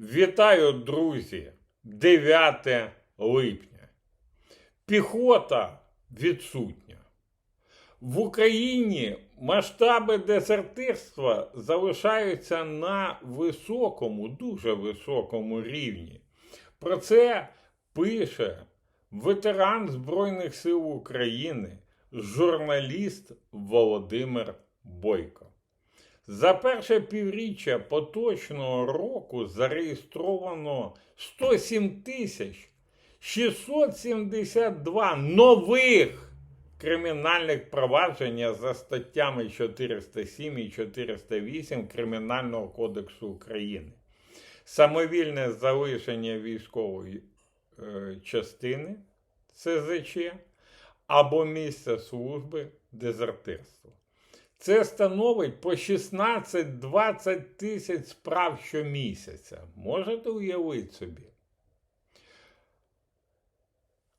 Вітаю, друзі! 9 липня. Піхота відсутня. В Україні масштаби дезертирства залишаються на високому, дуже високому рівні. Про це пише ветеран Збройних сил України, журналіст Володимир Бойко. За перше півріччя поточного року зареєстровано 107 тисяч 672 нових кримінальних провадження за статтями 407 і 408 Кримінального кодексу України. Самовільне залишення військової е, частини СЗЧ або місця служби дезертирства. Це становить по 16-20 тисяч справ щомісяця. Можете уявити собі?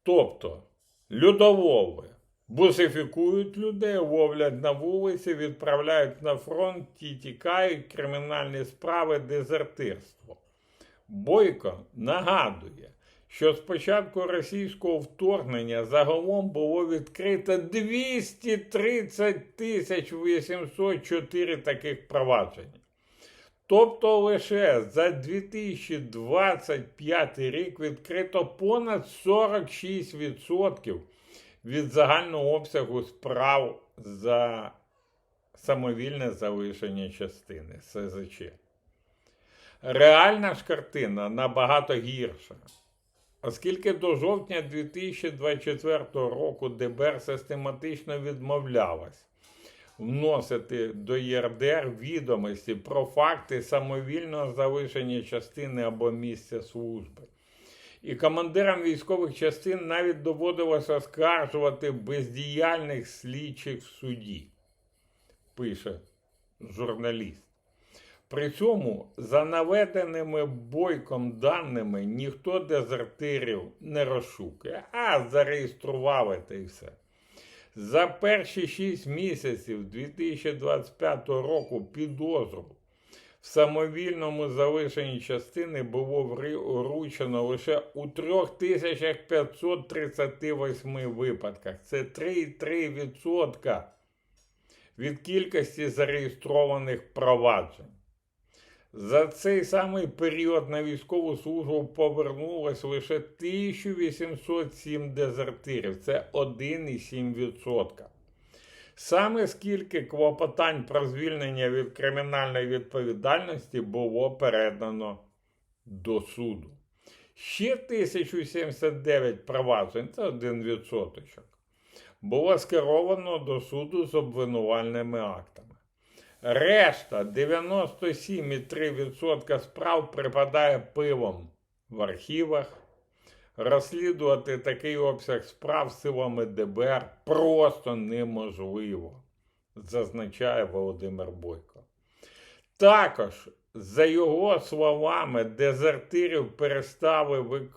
Тобто, людолови бусифікують людей, ловлять на вулиці, відправляють на фронт і тікають кримінальні справи дезертирство. Бойко нагадує, що з початку російського вторгнення загалом було відкрито 230 тисяч 804 таких проваджень. Тобто лише за 2025 рік відкрито понад 46% від загального обсягу справ за самовільне залишення частини СЗЧ. Реальна ж картина набагато гірша. Оскільки до жовтня 2024 року ДБР систематично відмовлялась вносити до ЄРДР відомості про факти самовільного залишення частини або місця служби. І командирам військових частин навіть доводилося оскаржувати бездіяльних слідчих в суді, пише журналіст. При цьому, за наведеними бойком даними, ніхто дезертирів не розшукує, а зареєстрували та й все. За перші 6 місяців 2025 року підозру в самовільному залишенні частини було вручено лише у 3538 випадках. Це 3,3% від кількості зареєстрованих проваджень. За цей самий період на військову службу повернулось лише 1807 дезертирів. Це 1,7%. Саме скільки клопотань про звільнення від кримінальної відповідальності було передано до суду. Ще 1079 проваджень, це 1%, було скеровано до суду з обвинувальними актами. Решта 97,3% справ припадає пивом в архівах. Розслідувати такий обсяг справ силами ДБР просто неможливо, зазначає Володимир Бойко. Також, за його словами, дезертирів перестали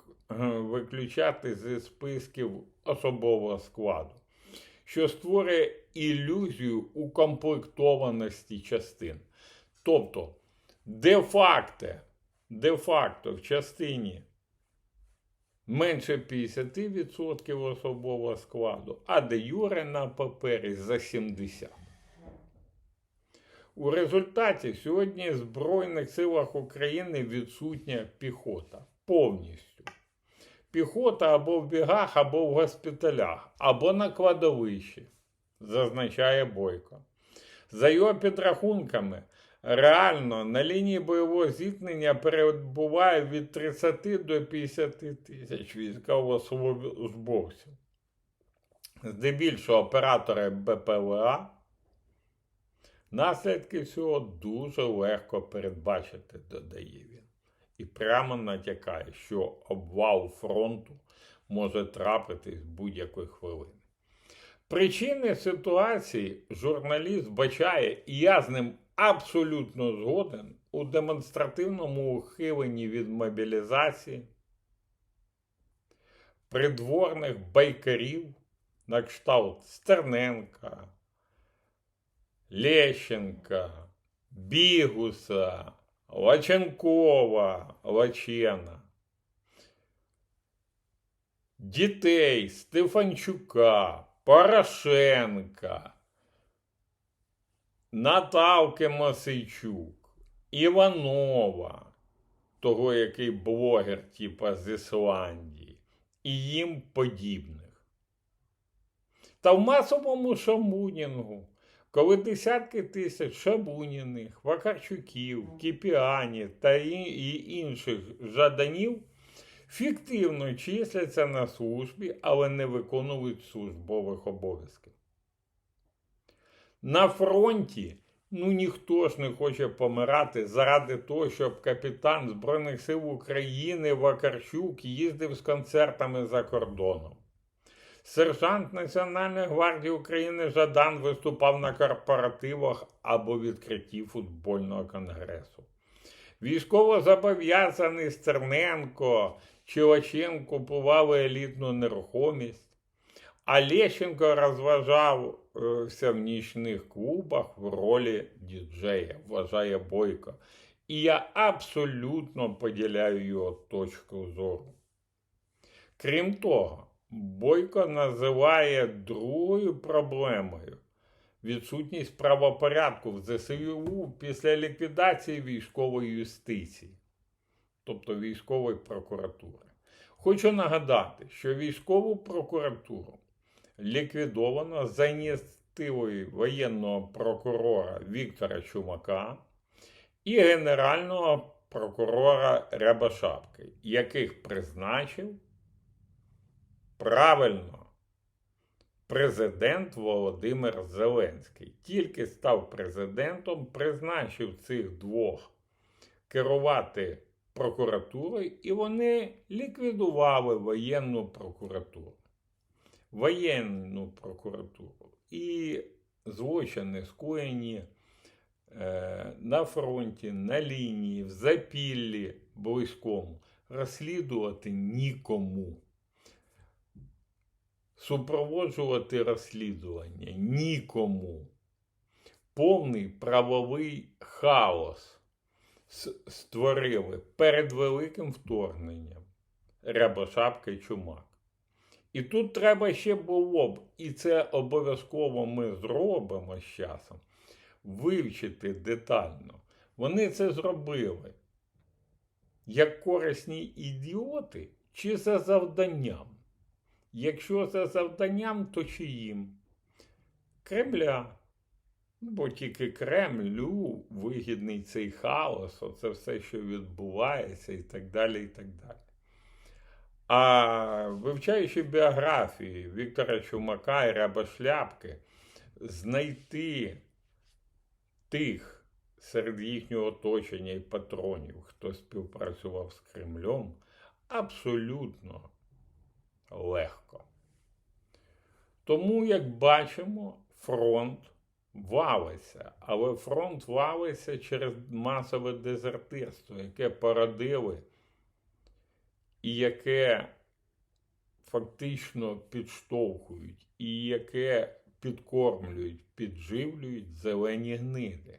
виключати зі списків особового складу що створює ілюзію укомплектованості частин. Тобто, де-факто, де-факто в частині менше 50% особового складу, а де юре на папері за 70%. У результаті сьогодні в Збройних силах України відсутня піхота повністю піхота або в бігах, або в госпіталях, або на кладовищі, зазначає Бойко. За його підрахунками, реально на лінії бойового зіткнення перебуває від 30 до 50 тисяч військовослужбовців. Здебільшого оператори БПЛА. Наслідки всього дуже легко передбачити, додає він і прямо натякає, що обвал фронту може трапитись будь-якої хвилини. Причини ситуації журналіст бачає, і я з ним абсолютно згоден у демонстративному ухиленні від мобілізації, придворних байкарів на кшталт Стерненка, Лещенка, Бігуса. Лаченкова, Лачена, дітей Стефанчука, Порошенка, Наталки Мосейчук, Іванова, того, який блогер, типа з Ісландії, і їм подібних. Та в масовому шамунінгу, коли десятки тисяч Шабуніних, Вакарчуків, Кіпіанів та і- і інших жаданів фіктивно числяться на службі, але не виконують службових обов'язків. На фронті ну ніхто ж не хоче помирати заради того, щоб капітан Збройних сил України Вакарчук їздив з концертами за кордоном. Сержант Національної гвардії України Жадан виступав на корпоративах або відкритті футбольного конгресу. Військово зобов'язаний Стерненко чи Лачен купували елітну нерухомість, а Лещенко розважався в нічних клубах в ролі діджея, вважає Бойко. І я абсолютно поділяю його точку зору. Крім того, Бойко називає другою проблемою відсутність правопорядку в ЗСУ після ліквідації військової юстиції, тобто військової прокуратури. Хочу нагадати, що військову прокуратуру ліквідовано за ініціативою воєнного прокурора Віктора Чумака і генерального прокурора Рябошапки, яких призначив правильно президент Володимир Зеленський. Тільки став президентом, призначив цих двох керувати прокуратурою, і вони ліквідували воєнну прокуратуру. Воєнну прокуратуру і злочини скоєні е, на фронті, на лінії, в запіллі близькому розслідувати нікому. Супроводжувати розслідування нікому. Повний правовий хаос створили перед великим вторгненням Рябошапка і Чумак. І тут треба ще було б, і це обов'язково ми зробимо з часом, вивчити детально. Вони це зробили як корисні ідіоти чи за завданням. Якщо за завданням, то чиїм? Кремля. Бо тільки Кремлю вигідний цей хаос, оце все, що відбувається, і так далі. і так далі. А вивчаючи біографії Віктора Чумака і Рябошляпки, знайти тих серед їхнього оточення і патронів, хто співпрацював з Кремлем, абсолютно легко. Тому, як бачимо, фронт валиться, але фронт валиться через масове дезертирство, яке породили і яке фактично підштовхують, і яке підкормлюють, підживлюють зелені гниди.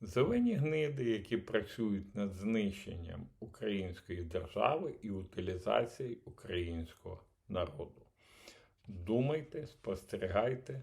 Зелені гниди, які працюють над знищенням української держави і утилізацією українського народу. Думайте, спостерігайте,